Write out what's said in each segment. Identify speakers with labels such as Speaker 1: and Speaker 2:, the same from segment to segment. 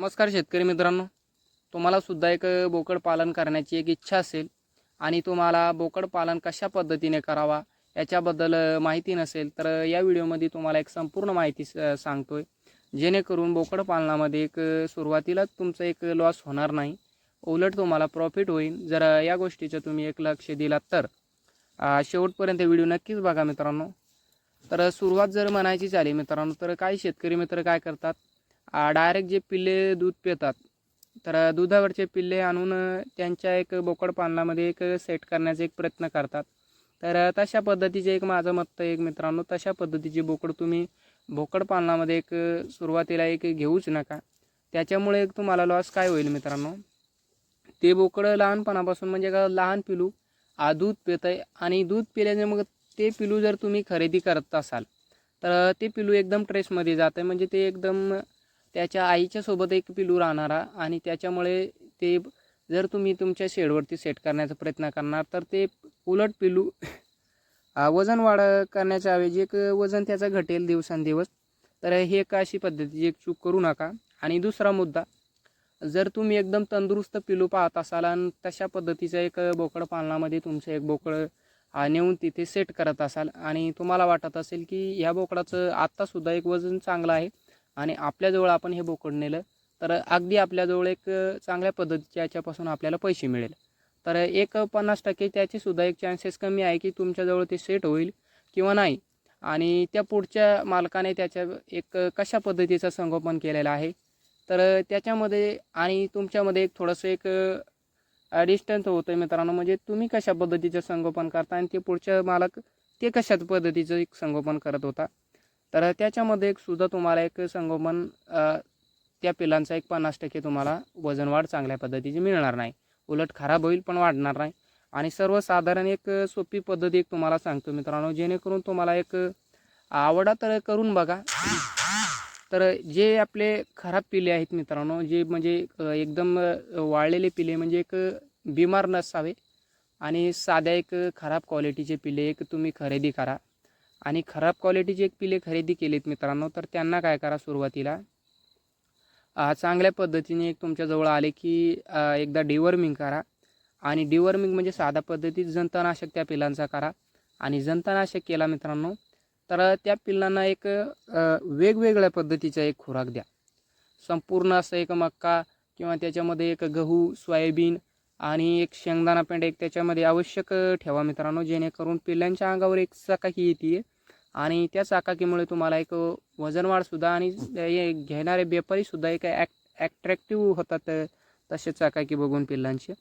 Speaker 1: नमस्कार शेतकरी मित्रांनो. तुम्हाला सुद्धा एक बोकड पालन करण्याची एक इच्छा असेल आणि तुम्हाला बोकड पालन कशा पद्धतीने करावा याच्याबद्दल माहिती नसेल तर या व्हिडिओमध्ये तुम्हाला एक संपूर्ण माहिती स- आहे जेणेकरून बोकड पालनामध्ये एक सुरुवातीलाच तुमचं एक लॉस होणार नाही. उलट तुम्हाला प्रॉफिट होईल. जर या गोष्टीचं तुम्ही एक लक्ष दिलात तर. शेवटपर्यंत व्हिडिओ नक्कीच बघा मित्रांनो. तर सुरुवात जर म्हणायची झाली मित्रांनो तर काही शेतकरी मित्र काय करतात? डायरेक्ट जे पिल्ले दूध पितात तर दुधावरचे पिल्ले आणून त्यांच्या एक बोकड पालनामध्ये एक सेट करण्याचा एक प्रयत्न करतात. तर तशा पद्धतीचे एक माझं मत आहे एक मित्रांनो तशा पद्धतीची बोकड तुम्ही बोकड पालनामध्ये एक सुरुवातीला एक घेऊच नका. त्याच्यामुळे एक तुम्हाला लॉस काय होईल मित्रांनो? ते बोकडं लहानपणापासून म्हणजे का लहान पिलू आ, दूध पित आहे आणि दूध पिल्याने मग ते पिलू जर तुम्ही खरेदी करत असाल तर ते पिलू एकदम ट्रेसमध्ये जात आहे म्हणजे ते एकदम त्याच्या आईच्या सोबत एक पिलू राहणारा आणि त्याच्यामुळे ते जर तुम्ही तुमच्या शेडवरती सेट करण्याचा प्रयत्न करणार तर ते उलट पिलू वजन वाढ करण्याच्या ऐवजी एक वजन त्याचं घटेल दिवसांदिवस. तर हे एक अशी पद्धतीची एक चूक करू नका. आणि दुसरा मुद्दा जर तुम्ही एकदम तंदुरुस्त पिलू पाहत असाल आणि तशा पद्धतीचं एक बोकड पालनामध्ये तुमचं एक बोकड नेऊन तिथे सेट करत असाल आणि तुम्हाला वाटत असेल की ह्या बोकडाचं आत्तासुद्धा एक वजन चांगलं आहे आणि आपल्याजवळ आपण हे बोकड नेलं तर अगदी आपल्याजवळ एक चांगल्या पद्धतीच्या याच्यापासून आपल्याला पैसे मिळेल. तर एक पन्नास टक्के त्याचीसुद्धा एक चान्सेस कमी आहे की तुमच्याजवळ ते सेट होईल किंवा नाही. आणि त्या पुढच्या मालकाने त्याच्या एक कशा पद्धतीचं संगोपन केलेलं आहे. तर त्याच्यामध्ये आणि तुमच्यामध्ये एक थोडंसं एक डिस्टन्स होतं आहे मित्रांनो. म्हणजे तुम्ही कशा पद्धतीचं संगोपन करता आणि ते पुढच्या मालक ते कशा पद्धतीचं एक संगोपन करत होता? तर त्याच्यामध्ये एक सुद्धा तुम्हाला एक संगोपन त्या पिलांचा एक पन्नास टक्के तुम्हाला वजन वाढ चांगल्या पद्धतीची मिळणार नाही. उलट खराब होईल पण वाढणार नाही. आणि सर्वसाधारण एक सोपी पद्धती एक तुम्हाला सांगतो मित्रांनो जेणेकरून तुम्हाला एक आवडा तर करून बघा. तर जे आपले खराब पिले आहेत मित्रांनो जे म्हणजे एकदम वाळलेले पिले म्हणजे एक बिमार नसावे. आणि साध्या एक खराब क्वालिटीचे पिले एक तुम्ही खरेदी करा. आणि खराब क्वालिटीचे एक पिले खरेदी केलीत मित्रांनो तर त्यांना काय करा सुरुवातीला? चांगल्या पद्धतीने एक तुमच्याजवळ आले की एकदा डिवर्मिंग करा. आणि डिवर्मिंग म्हणजे साध्या पद्धतीत जंतनाशक त्या पिलांचा करा. आणि जंतनाशक केला मित्रांनो तर त्या पिल्लांना एक वेगवेगळ्या पद्धतीचा एक खुराक द्या. संपूर्ण असं एक मक्का किंवा त्याच्यामध्ये एक गहू सोयाबीन आणि एक शेंगदाणा पेंड एक त्याच्यामध्ये आवश्यक ठेवा मित्रांनो जेणेकरून पिल्लांच्या अंगावर एक चाकाकी येते आणि त्या चाकाकीमुळे तुम्हाला एक वजनवाढसुद्धा आणि हे घेणारे व्यापारीसुद्धा एक ॲक् ॲट्रॅक्टिव्ह होतात तसे चाकाकी बघून पिल्लांचे.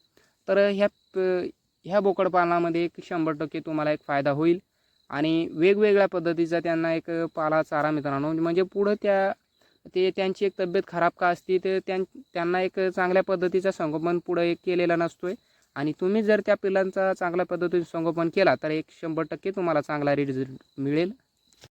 Speaker 1: तर ह्या प- ह्या बोकड पालनामध्ये एक शंभर टक्के तुम्हाला एक फायदा होईल. आणि वेगवेगळ्या पद्धतीचा त्यांना एक पाला चारा मित्रांनो म्हणजे पुढं त्या ते त्यांची एक तब्येत खराब का असते तर त्यां त्यांना एक चांगल्या पद्धतीचा संगोपन पुढं एक केलेला आहे आणि तुम्ही जर त्या पिलांचा चांगल्या पद्धतीने संगोपन केला तर एक शंभर टक्के तुम्हाला चांगला रिझल्ट मिळेल.